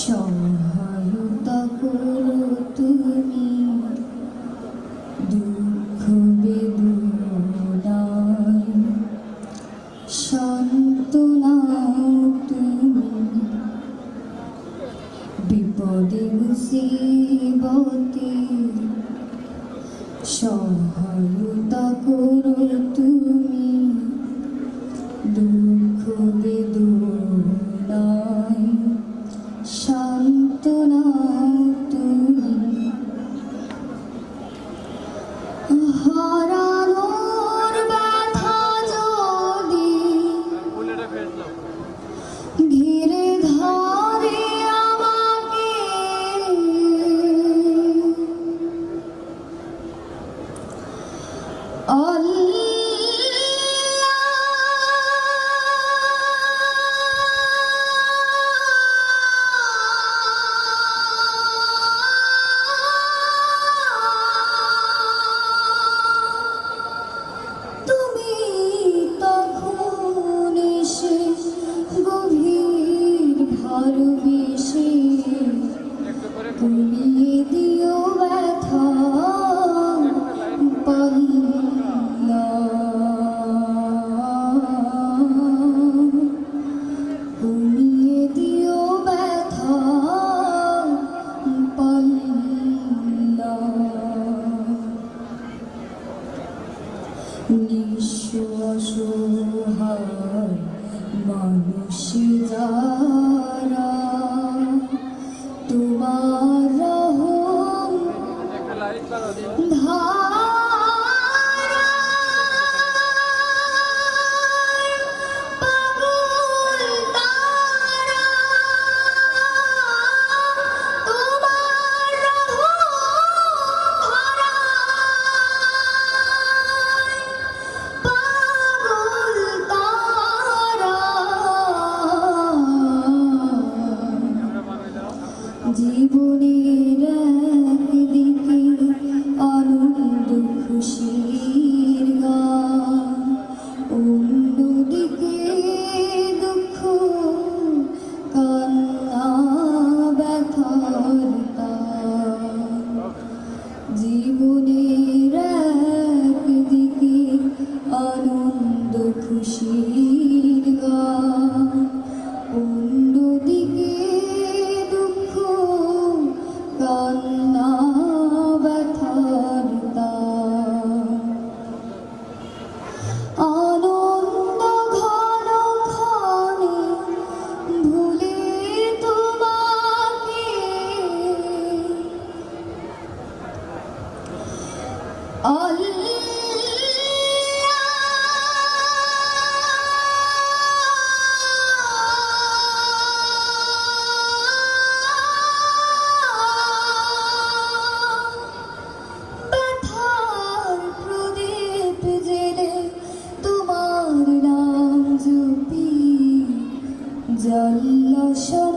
সহায়তা করো তুমি দুঃখ বেদনায় সান্ত্বনা তুমি বিপদে মুসিবতে সহায়তা করো どこでど নিঃসহায় মানুষ যারা তোমার ধার Allah Shah.